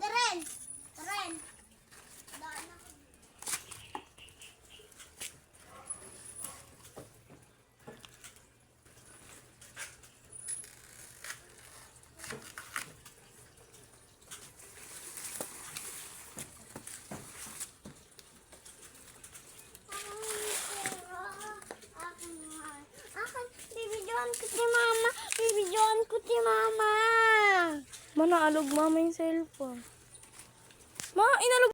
keren keren Terima kasih. inaalog mama yung cellphone. Ma, inalog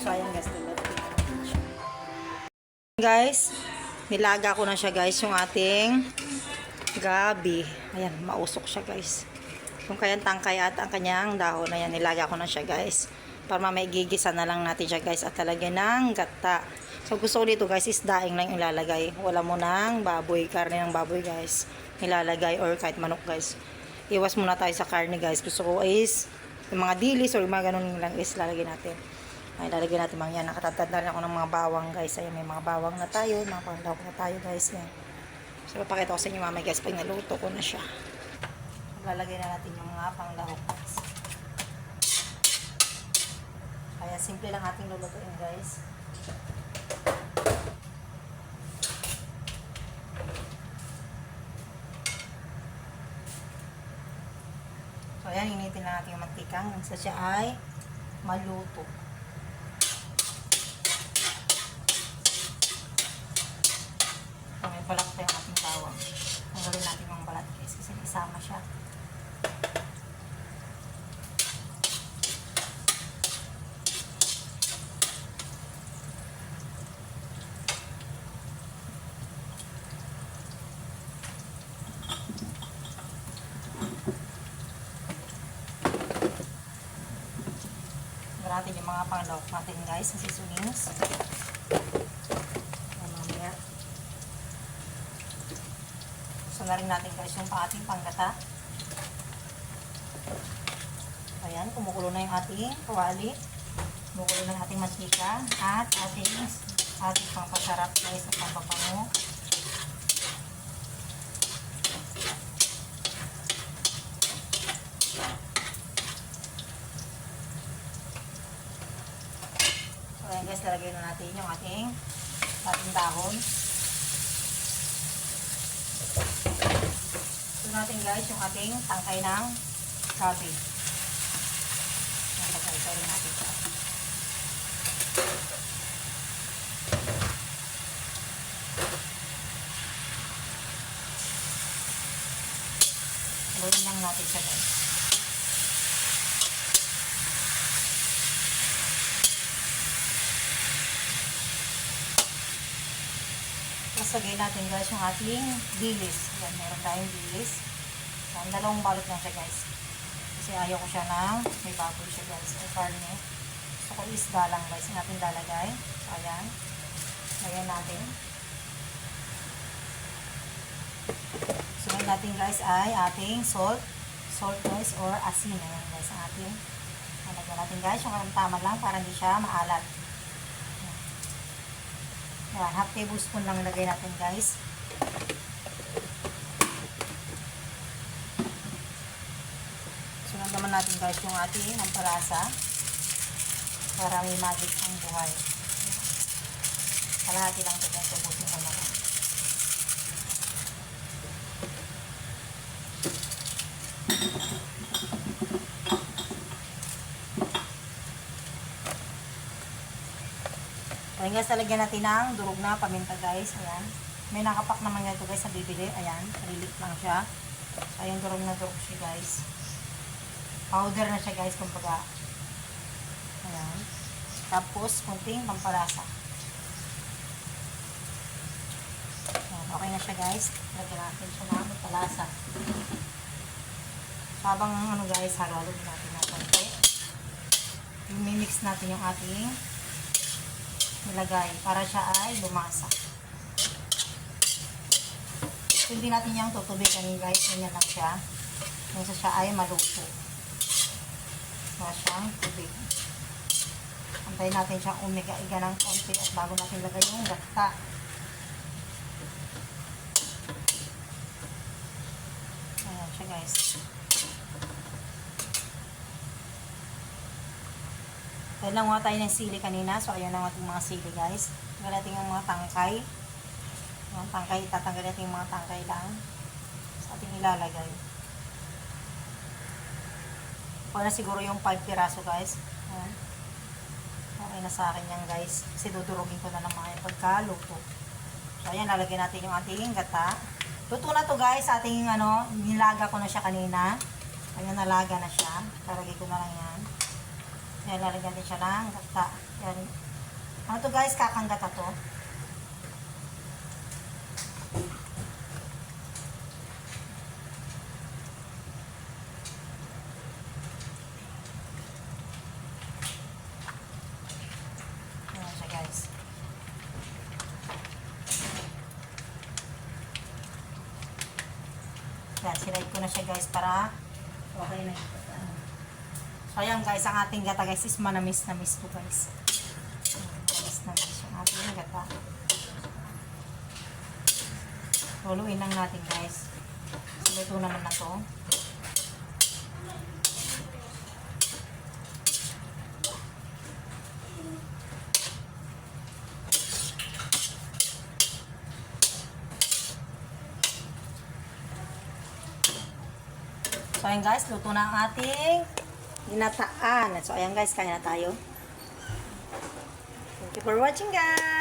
so ayan guys diba guys nilaga ko na siya guys yung ating gabi. Ayan mausok siya guys. Yung kayang tangkay at ang kanyang dahon ayan nilaga ko na siya guys. Para mamaya gigisa na lang natin siya guys at talagyan ng gata. So gusto ko dito guys is daing lang ilalagay. Wala mo ng baboy karne ng baboy guys. Nilalagay or kahit manok guys. Iwas muna tayo sa karne guys. Gusto ko is yung mga dilis or yung mga ganun lang is lalagay natin. Ay lalagyan natin mga yan. Nakatatad na rin ako ng mga bawang guys. Ayun may mga bawang na tayo mga pandaw na tayo guys. Yan so papakita ko sa inyo mamaya guys pag naluto ko na siya. Lalagay na natin yung mga panglahok guys. Kaya simple lang ating lulutuin guys So, ayan, initin lang natin yung mantikang sa siya ay maluto. So, may balat pa yung ating bawang. Tanggalin natin yung balat guys kasi isama siya. Panglawak natin guys sa seasonings. Mamaya. So na rin natin guys yung ating panggata. Ayan, kumukulo na yung ating kawali. Kumukulo na ating mantika at ating ating pangpasarap guys at pampapango. So ayan guys, lalagay na natin yung ating ating dahon. So natin guys yung ating tangkay ng lagay rin natin siya. Gawin lang natin siya guys. Tapos lagay natin guys yung ating dilis. Yan, meron tayong dilis. Yan, dalawang balot lang siya guys. Kasi ayaw ko siya ng may baboy siya guys. O karne. Gusto ko isda lang guys. Yung natin lalagay. So, ayan. Lagyan natin. Sunod natin guys ay ating salt. Salt guys or asin. Ayan guys ang ating. Lagyan natin guys yung tama lang para hindi siya maalat. Yan, half tablespoon lang ilagay natin guys. Sunod naman natin guys yung ating ampalasa para may magic ang buhay. Kalahati lang ito guys, ubusin ko na lang. Ayan guys, talagyan natin ng durog na paminta guys. Ayan. May nakapak naman yan ito guys sa bibili. Ayan, relief lang siya. So, ayan, durog na durog siya guys. Powder na siya guys, kumbaga. Ayan. Tapos, kunting pampalasa. Ayan, okay na siya guys. Lagyan natin siya ng pampalasa. So, habang ano guys, halo natin na konti. I-mix natin yung ating nilagay para siya ay lumasa. So, hindi natin yung tutubigan guys. Ganyan lang siya. Yung sa siya ay maluto. Wala siyang tubig. Antayin natin siyang umiga-iga ng konti at bago natin lagay yung gata. Ayan siya guys. Dahil nanguha tayo ng sili kanina. So, ayan ang ating mga sili, guys. Tanggal natin yung mga tangkay. Yung tangkay, tatanggal natin yung mga tangkay lang. Sa ating ilalagay. Okay na siguro yung 5 piraso, guys. Ayan. Okay na sa akin yan, guys. Kasi dudurugin ko na ng mga pagkaluto. So, ayan, lalagyan natin yung ating gata. Luto na to, guys. Ating, ano, nilaga ko na siya kanina. Ayan, nalaga na siya. Lalagay ko na lang yan. Kaya lalagyan din siya ng gata. Yan. Ano to guys? Kakang gata to. Ayan siya guys. Yan, sinayad ko na siya guys para okay na gata. So ayan guys, ang ating gata guys is manamis na miss to guys. Manamis na miss yung ating gata. Luluin lang natin guys. So, luto naman na to. So ayan guys, luto na ang ating ginataan. So ayan guys, kaya na tayo. Thank you for watching guys.